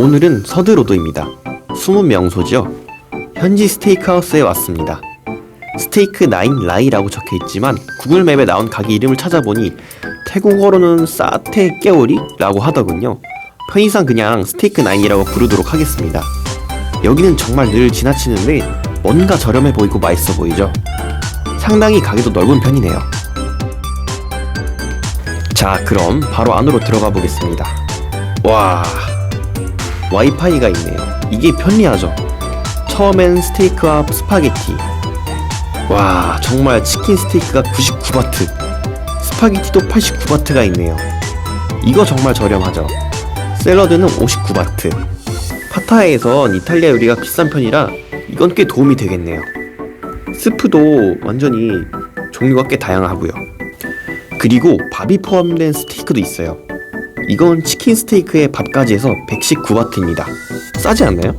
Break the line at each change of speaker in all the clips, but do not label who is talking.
오늘은 서드로드입니다. 숨은 명소죠. 현지 스테이크하우스에 왔습니다. 스테이크 나인 라이라고 적혀 있지만 구글맵에 나온 가게 이름을 찾아보니 태국어로는 사테 깨오리라고 하더군요. 편의상 그냥 스테이크 나인이라고 부르도록 하겠습니다. 여기는 정말 늘 지나치는데 뭔가 저렴해 보이고 맛있어 보이죠. 상당히 가게도 넓은 편이네요. 자, 그럼 바로 안으로 들어가 보겠습니다. 와, 와이파이가 있네요. 이게 편리하죠. 처음엔 스테이크와 스파게티. 와, 정말 치킨 스테이크가 99바트. 스파게티도 89바트가 있네요. 이거 정말 저렴하죠. 샐러드는 59바트. 파타야에선 이탈리아 요리가 비싼 편이라 이건 꽤 도움이 되겠네요. 스프도 완전히 종류가 꽤 다양하고요. 그리고 밥이 포함된 스테이크도 있어요. 이건 치킨 스테이크에 밥까지 해서 119바트입니다. 싸지 않나요?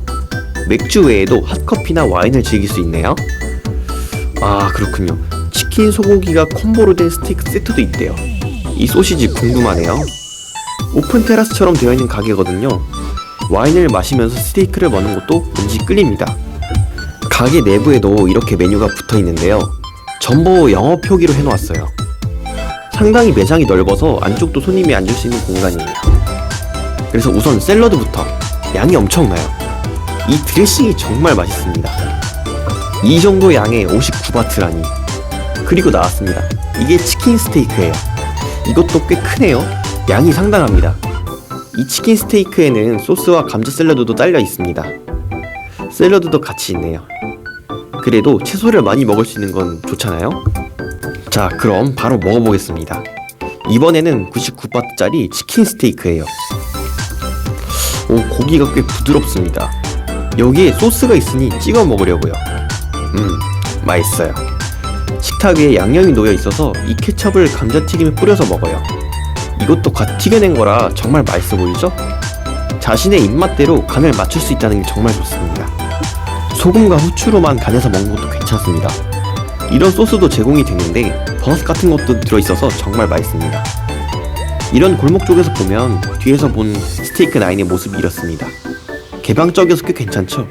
맥주 외에도 핫커피나 와인을 즐길 수 있네요. 아, 그렇군요. 치킨 소고기가 콤보로 된 스테이크 세트도 있대요. 이 소시지 궁금하네요. 오픈 테라스처럼 되어 있는 가게거든요. 와인을 마시면서 스테이크를 먹는 것도 왠지 끌립니다. 가게 내부에도 이렇게 메뉴가 붙어 있는데요. 전부 영어 표기로 해놓았어요. 상당히 매장이 넓어서 안쪽도 손님이 앉을 수 있는 공간이에요. 그래서 우선 샐러드부터 양이 엄청나요. 이 드레싱이 정말 맛있습니다. 이 정도 양에 59바트라니. 그리고 나왔습니다. 이게 치킨 스테이크예요. 이것도 꽤 크네요. 양이 상당합니다. 이 치킨 스테이크에는 소스와 감자 샐러드도 딸려 있습니다. 샐러드도 같이 있네요. 그래도 채소를 많이 먹을 수 있는 건 좋잖아요. 자, 그럼 바로 먹어보겠습니다. 이번에는 99바트짜리 치킨 스테이크예요. 오, 고기가 꽤 부드럽습니다. 여기에 소스가 있으니 찍어 먹으려고요. 음, 맛있어요. 식탁 위에 양념이 놓여 있어서 이 케첩을 감자튀김에 뿌려서 먹어요. 이것도 갓 튀겨낸 거라 정말 맛있어 보이죠? 자신의 입맛대로 간을 맞출 수 있다는 게 정말 좋습니다. 소금과 후추로만 간해서 먹는 것도 괜찮습니다. 이런 소스도 제공이 되는데 버섯 같은 것도 들어있어서 정말 맛있습니다. 이런 골목 쪽에서 보면 뒤에서 본 스테이크 나인의 모습이 이렇습니다. 개방적이어서 꽤 괜찮죠?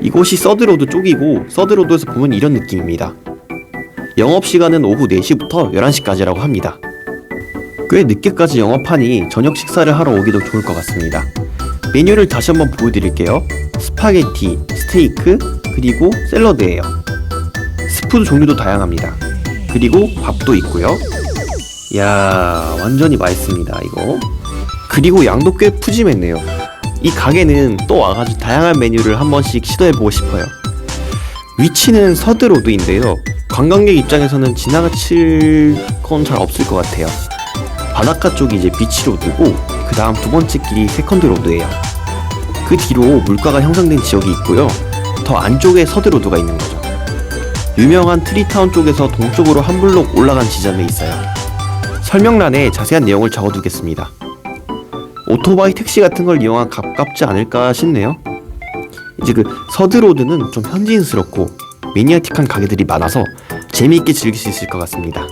이곳이 서드로드 쪽이고 서드로드에서 보면 이런 느낌입니다. 영업시간은 오후 4시부터 11시까지라고 합니다. 꽤 늦게까지 영업하니 저녁 식사를 하러 오기도 좋을 것 같습니다. 메뉴를 다시 한번 보여드릴게요. 스파게티, 스테이크, 그리고 샐러드예요. 스프 종류도 다양합니다. 그리고 밥도 있고요. 야 완전히 맛있습니다 이거. 그리고 양도 꽤 푸짐했네요. 이 가게는 또 와가지고 다양한 메뉴를 한 번씩 시도해보고 싶어요. 위치는 서드로드인데요. 관광객 입장에서는 지나칠 건 잘 없을 것 같아요. 바닷가 쪽이 이제 비치로드고 그 다음 두 번째 길이 세컨드로드예요. 그 뒤로 물가가 형성된 지역이 있고요. 더 안쪽에 서드로드가 있는 거죠. 유명한 트리타운 쪽에서 동쪽으로 한 블록 올라간 지점에 있어요. 설명란에 자세한 내용을 적어두겠습니다. 오토바이 택시 같은 걸 이용한 가깝지 않을까 싶네요. 이제 그 서드로드는 좀 현지인스럽고 매니아틱한 가게들이 많아서 재미있게 즐길 수 있을 것 같습니다.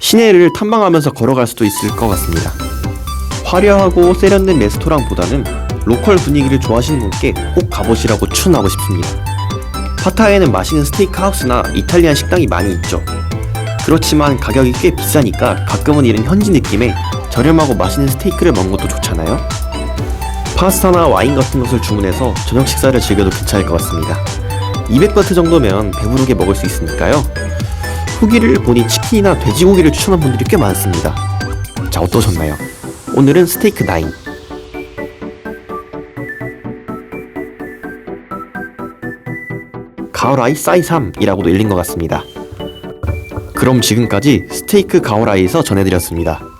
시내를 탐방하면서 걸어갈 수도 있을 것 같습니다. 화려하고 세련된 레스토랑보다는 로컬 분위기를 좋아하시는 분께 꼭 가보시라고 추천하고 싶습니다. 파타야에는 맛있는 스테이크 하우스나 이탈리안 식당이 많이 있죠. 그렇지만 가격이 꽤 비싸니까 가끔은 이런 현지 느낌의 저렴하고 맛있는 스테이크를 먹는 것도 좋잖아요. 파스타나 와인 같은 것을 주문해서 저녁 식사를 즐겨도 괜찮을 것 같습니다. 200바트 정도면 배부르게 먹을 수 있으니까요. 후기를 보니 치킨이나 돼지고기를 추천한 분들이 꽤 많습니다. 자, 어떠셨나요? 오늘은 스테이크 9. 가오라이 싸이 3이라고도 읽린 것 같습니다. 그럼 지금까지 스테이크 가오라이에서 전해드렸습니다.